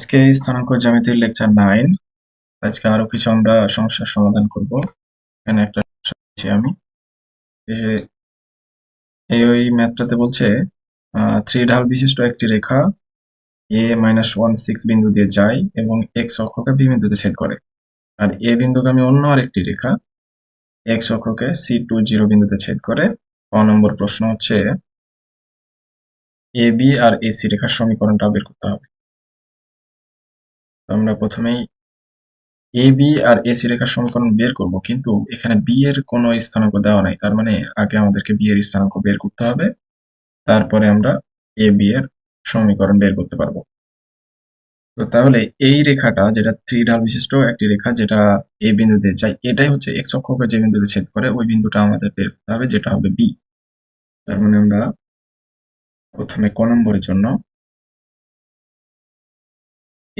আজকে স্থানাঙ্ক জ্যামিতির lecture nine. আজকে আরও কিছু আমরা সমস্যার সমাধান করব। এখানে একটা আমি। এই ওই ম্যাথটাতে বলছে থ্রি ঢাল বিশিষ্ট একটি রেখা এ মাইনাস ওয়ান সিক্স বিন্দু দিয়ে যায় এবং এক্স অক্ষকে বি বিন্দুতে ছেদ করে। আর এ বিন্দুগামী অন্য আরেকটি রেখা এক্স অক্ষকে সি টু জিরো বিন্দুতে ছেদ করে। ক নম্বর প্রশ্ন হচ্ছে এ বি আর এসি রেখার সমীকরণটা বের করতে হবে। আমরা প্রথমেই এ বি আর এসি রেখার সমীকরণ বের করব, কিন্তু এখানে বি এর কোনো স্থানাঙ্ক দেওয়া নাই। তার মানে আগে আমাদেরকে বি এর স্থানাঙ্ক বের করতে হবে, তারপরে আমরা এ বি এর সমীকরণ বের করতে পারব। তো তাহলে এই রেখাটা যেটা থ্রি ঢাল বিশিষ্ট একটি রেখা, যেটা এ বিন্দুতে যায়, এটাই হচ্ছে এক্স অক্ষকে যে বিন্দুতে ছেদ করে, ওই বিন্দুটা আমাদের বের করতে হবে, যেটা হবে বি তার মানে আমরা প্রথমে ক নম্বরের জন্য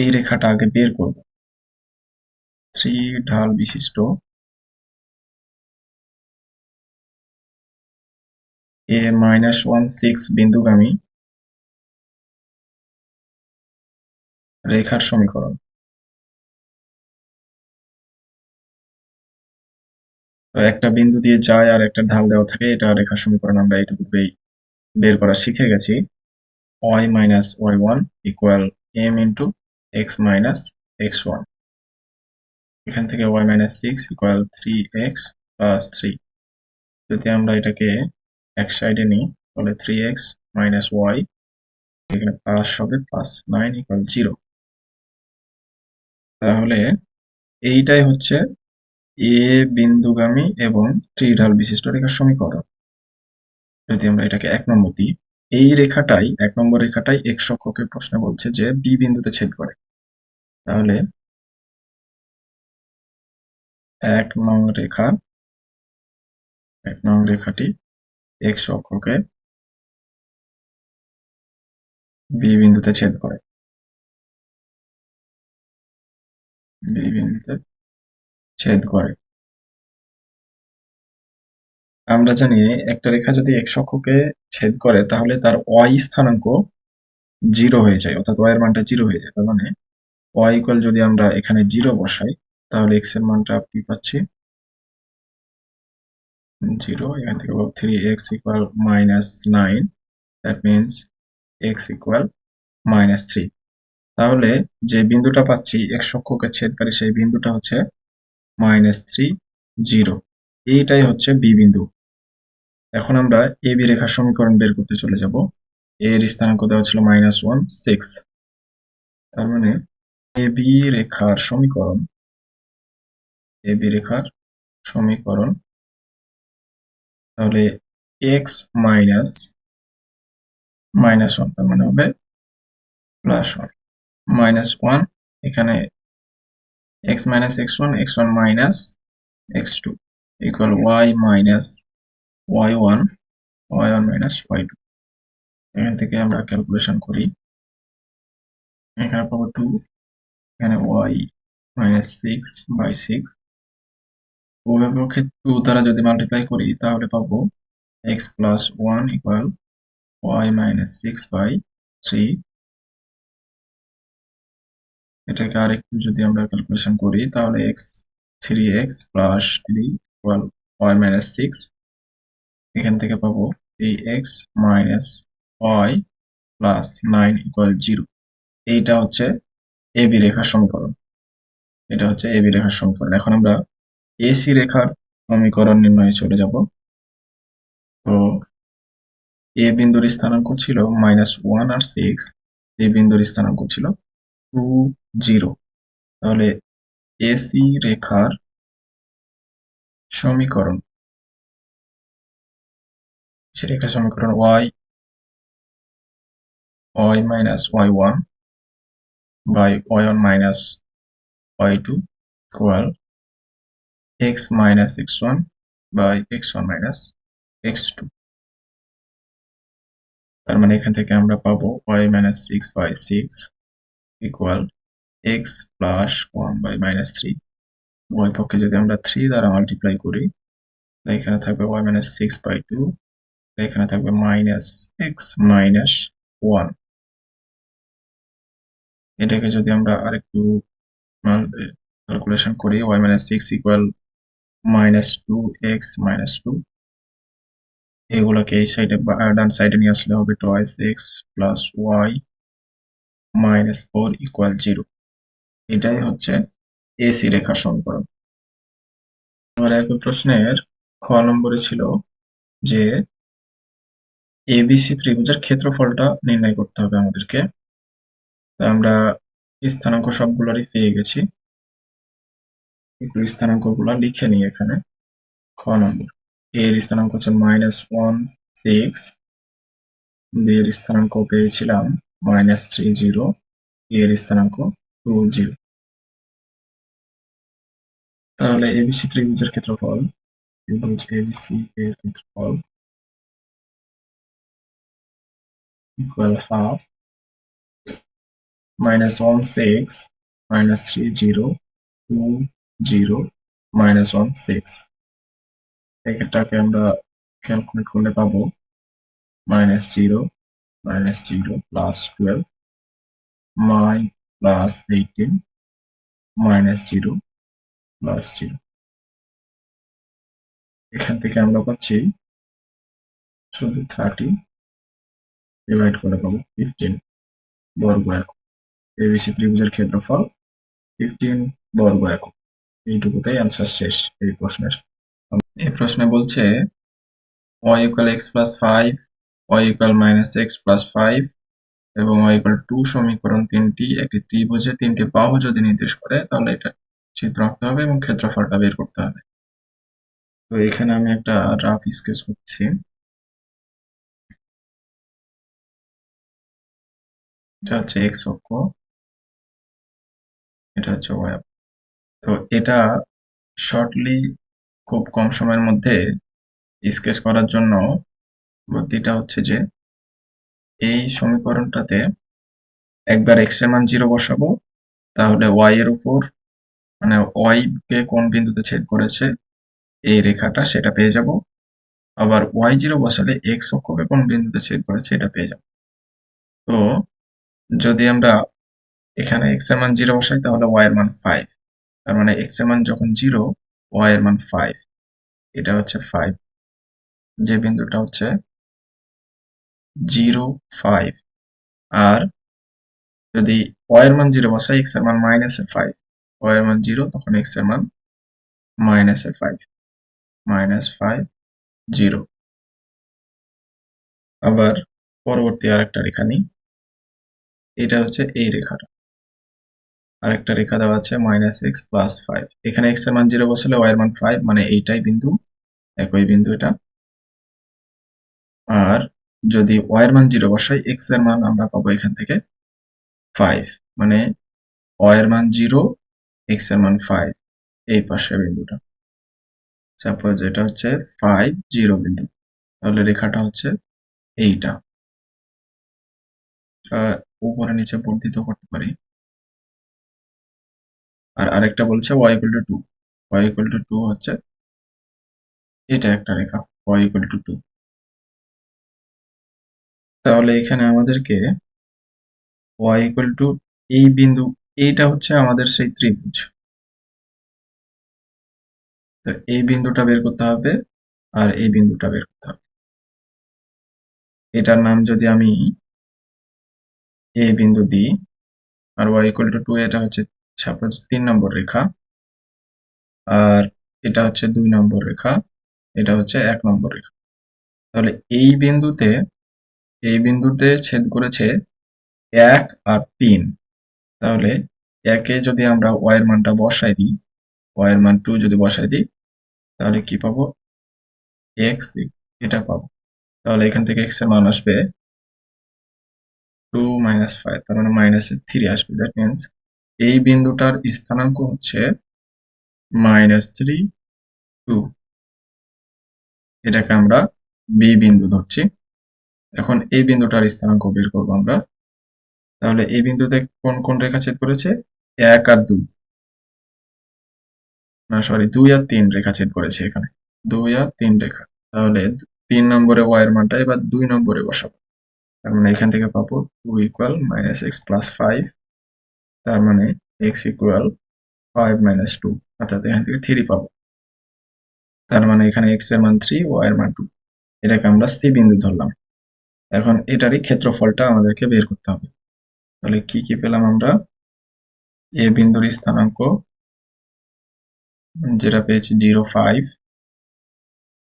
এই রেখাটা আগে বের করব। থ্রি ঢাল বিশিষ্ট। এ মাইনাস ওয়ান সিক্স বিন্দুগামী রেখার সমীকরণ। একটা বিন্দু দিয়ে যায় আর একটা ঢাল দেওয়া থাকে, এটা রেখার সমীকরণ আমরা এইটুকুই বের করা শিখে গেছি। Minus Y one equal M minus X one এখান থেকে minus six equal three X plus three যদি আমরা এটাকে এক সাইডে নিই, তাহলে থ্রি এক্স মাইনাস ওয়াই এখানে প্লাস হবে প্লাস নাইন ইকুয়াল জিরো তাহলে এইটাই হচ্ছে এ বিন্দুগামী এবং ত্রিঢাল বিশিষ্ট রেখার সমীকরণ। যদি আমরা এটাকে এক নম্বর দিই এই রেখাটাই, এক নম্বর রেখাটাই এক অক্ষকে প্রশ্ন বলছে যে বি বিন্দুতে ছেদ করে। তাহলে এক নং রেখা, এক নং রেখাটি এক্স অক্ষকে বি বিন্দুতে ছেদ করে। বি বিন্দুতে ছেদ করে। আমরা জানি একটা রেখা যদি এক্স অক্ষকে ছেদ করে, তাহলে তার ওয়াই স্থানাঙ্ক জিরো হয়ে যায়, অর্থাৎ ওয়াই এর মানটা জিরো হয়ে যায়। তার মানে ওয়াই ইকুয়াল যদি আমরা এখানে জিরো বসাই, তাহলে এক্সের মানটা কি পাচ্ছি? জিরো, এখান থেকে three X equal minus nine that means X equal minus three তাহলে যে বিন্দুটা পাচ্ছি এক্স অক্ষকে ছেদকারী, সেই বিন্দুটা হচ্ছে মাইনাস থ্রি জিরো এইটাই হচ্ছে বি বিন্দু। এখন আমরা এ বি রেখার সমীকরণ বের করতে চলে যাব। এর স্থানাঙ্ক দেওয়া ছিল মাইনাস ওয়ান সিক্স তার মানে এ বি রেখার সমীকরণ, এ বি রেখার সমীকরণ। তাহলে এক্স মাইনাস মাইনাস ওয়ান তার মানে হবে প্লাস ওয়ান মাইনাস ওয়ান এখানে X minus X one X one minus X two equal Y minus Y one Y one minus Y এখান থেকে আমরা ক্যালকুলেশন করি। এখানে পাবো টু এখানে Y minus six by six উভয়পক্ষে two দ্বারা যদি মাল্টিপ্লাই করি, তাহলে পাবো X plus one equal Y minus six by three এটাকে আরেকটু যদি আমরা ক্যালকুলেশন করি, তাহলে X three X plus three equal Y minus six এখান থেকে পাবো এই X minus Y plus nine equal zero এইটা হচ্ছে এ বি রেখার সমীকরণ। এটা হচ্ছে এ বি রেখার সমীকরণ। এখন আমরা এসি রেখার সমীকরণ নির্ণয়ে চলে যাব। তো এ বিন্দুর স্থানাঙ্ক ছিল মাইনাস ওয়ান আর সিক্স এ বিন্দুর স্থানাঙ্ক ছিল টু জিরো তাহলে এসি রেখার সমীকরণ। রেখার সমীকরণ Y Y minus Y one by Y one minus Y two equal X minus X one by X one minus X two তার মানে এখান থেকে আমরা পাবো Y minus six by six equal X plus one by minus three উভয় পক্ষে যদি আমরা থ্রি দ্বারা মাল্টিপ্লাই করি এখানে থাকবে Y minus six by two এখানে থাকবে মাইনাস এক্স মাইনাস ওয়ান এটাকে যদি আমরা আরেকটু ক্যালকুলেশন করি Y minus six equal minus two X minus two এগুলোকে এই সাইডে ডান সাইডে নিয়ে আসলে হবে twice X plus Y minus four equal zero এটাই হচ্ছে এসি রেখা সমীকরণ। আমার এক প্রশ্নের খ নম্বরে ছিল যে এবিসি ত্রিভুজের ক্ষেত্রফলটা নির্ণয় করতে হবে আমাদেরকে। আমরা স্থানাঙ্ক সবগুলোরই পেয়ে গেছি। একটু স্থানাঙ্কগুলো লিখে নিই এখানে। খ নম্বর। এর স্থানাঙ্ক হচ্ছে মাইনাস ওয়ান সিক্স বি এর স্থানাঙ্ক পেয়েছিলাম মাইনাস থ্রি জিরো এর স্থানাঙ্ক টু জিরো তাহলে এবিসি ত্রিভুজের ক্ষেত্রফল, ত্রিভুজ এবিসি এর ক্ষেত্রফল equal half minus one six minus three zero two zero minus one six এটাকে আমরা ক্যালকুলেট করলে পাবো minus zero minus zero plus twelve মাই plus eighteen minus zero plus zero এখান থেকে আমরা পাচ্ছি শুধু থার্টি ডিভাইড করে পাবো ফিফটিন বর্গ একক। এবিসি ত্রিভুজের ক্ষেত্রফল ফিফটিন বর্গ একক। এইটুকুতেই অ্যান্সার শেষ এই প্রশ্নের। এই প্রশ্নে বলছে, y equal X plus five Y equal minus X plus five এবং y ইকুয়াল টু সমীকরণ তিনটি, একটি ত্রিভুজে তিনটি বাহু যদি নির্দেশ করে, তাহলে এটা চিত্র আঁকতে হবে এবং ক্ষেত্রফলটা বের করতে হবে। তো এখানে আমি একটা রাফ স্কেচ করছি। এটা হচ্ছে এক্স অক্ষ, এটা হচ্ছে ওয়াই তো এটা শর্টলি খুব কম সময়ের মধ্যে স্কেচ করার জন্য বুদ্ধিটা হচ্ছে যে এই সমীকরণটাতে একবার এক্সের মান জিরো বসাবো, তাহলে ওয়াই এর উপর মানে ওয়াই কে কোন বিন্দুতে ছেদ করেছে, এই রেখাটা সেটা পেয়ে যাব। আবার ওয়াই জিরো বসালে এক্স অক্ষকে কোন বিন্দুতে ছেদ করেছে, এটা পেয়ে যাব। তো যদি আমরা এখানে এক্সের মান জিরো বসাই, তাহলে ওয়াই এর মান ফাইভ তার মানে এক্সের মান যখন জিরো ওয়াই এর মান ফাইভ এটা হচ্ছে ফাইভ যে বিন্দুটা হচ্ছে জিরো ফাইভ আর যদি ওয়াই এর মান জিরো বসাই এক্সের মান মাইনাস এ ফাইভ ওয়াই এর মান জিরো তখন এক্সের মান মাইনাস এ ফাইভ মাইনাস ফাইভ জিরো আবার পরবর্তী আরেকটা রেখা নিই। এটা হচ্ছে এই রেখাটা। আরেকটা রেখা দেওয়া আছে মাইনাস এক্স প্লাস ফাইভ এখানে এক্সের মান জিরো বসলে ওয়াই এর মান ফাইভ মানে এইটাই বিন্দু, একই বিন্দু এটা। আর যদি ওয়াই এর মান জিরো বসাই এক্সের মান আমরা পাবো এখান থেকে ফাইভ মানে ওয়াই এর মান জিরো এক্সের মান ফাইভ এই পাশে বিন্দুটা। সাপোজ এটা হচ্ছে ফাইভ জিরো বিন্দু। তাহলে রেখাটা হচ্ছে এইটা। উপরে নিচে বর্ধিত করতে পারি। আর আরেকটা বলছে Y equal two two Y equal two two হচ্ছে এটা একটা রেখা ওয়াই ইকুয়াল টু টু তাহলে এখানে আমাদেরকে ওয়াই ইকুয়াল টু এই বিন্দু, এইটা হচ্ছে আমাদের সেই ত্রিভুজ। তো এই বিন্দুটা বের করতে হবে আর এই বিন্দুটা বের করতে হবে। এটার নাম যদি আমি এ বিন্দু দিই আর ওয়াই ইকুয়াল টু টু এটা হচ্ছে সাপোজ তিন নম্বর রেখা, আর এটা হচ্ছে দুই নম্বর রেখা, এটা হচ্ছে এক নম্বর রেখা। তাহলে এই বিন্দুতে এই বিন্দুতে ছেদ করেছে এক আর তিন। তাহলে একে যদি আমরা ওয়াই এর মানটা বসাই দিই ওয়াই এর মান টু যদি বসাই দিই, তাহলে কি পাবো? এক্স এটা পাবো। তাহলে এখান থেকে এক্সের মান আসবে টু মাইনাস ফাইভ, তার মানে মাইনাস থ্রি আসবে। দ্যাট মিনস এই বিন্দুটার স্থানাঙ্ক হচ্ছে মাইনাস থ্রি টু। এটাকে আমরা বি বিন্দু ধরছি। এখন এই বিন্দুটার স্থানাঙ্ক বের করব আমরা। তাহলে এই বিন্দুতে কোন কোন রেখা ছেদ করেছে? এক আর দুই। না সরি দুই আর তিন রেখা ছেদ করেছে এখানে। দুই আর তিন রেখা। তাহলে তিন নম্বরে ওয়াই এর মানটা এবার দুই নম্বরে বসাবো। তার মানে এখান থেকে পাবো two equal minus X plus five তার মানে X equal five minus two অর্থাৎ এখান থেকে থ্রি পাবো। তার মানে এখানে এক্সের মান থ্রি ওয়াই এর মান টু এটাকে আমরা সি বিন্দু ধরলাম। এখন এটারই ক্ষেত্রফলটা আমাদেরকে বের করতে হবে। তাহলে কি কি পেলাম আমরা? এ বিন্দুর স্থানাঙ্ক, যেটা পেয়েছি zero five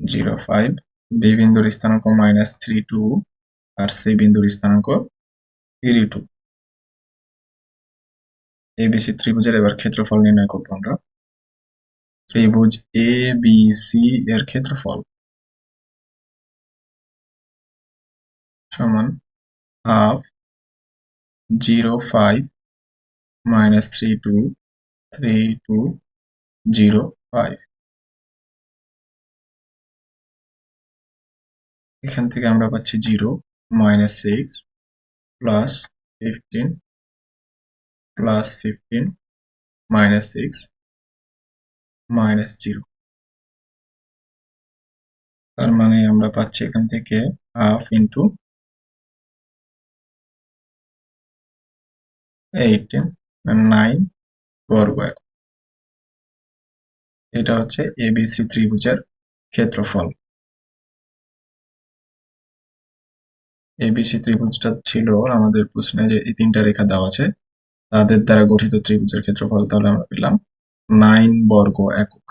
zero five B বিন্দুর স্থানাঙ্ক মাইনাস থ্রি টু আর সি বিন্দুর স্থানাঙ্ক থ্রি টু এবিসি ত্রিভুজের এবার ক্ষেত্রফল নির্ণয় করব আমরা। ত্রিভুজ এ বি সি এর ক্ষেত্রফল সমান half zero five minus three two three two zero five এখান থেকে আমরা পাচ্ছি zero minus six plus fifteen plus fifteen minus six minus zero তার মানে আমরা পাচ্ছি এখান থেকে হাফ ইন্টু এইটিন নাইন বর্গ। এটা হচ্ছে এবিসি ত্রিভুজের ক্ষেত্রফল এবিসি ত্রিভুজটা ছিল আমাদের প্রশ্নে যে এই তিনটা রেখা দেওয়া আছে, তাদের দ্বারা গঠিত ত্রিভুজের ক্ষেত্রফল তাহলে আমরা পেলাম নাইন বর্গ একক।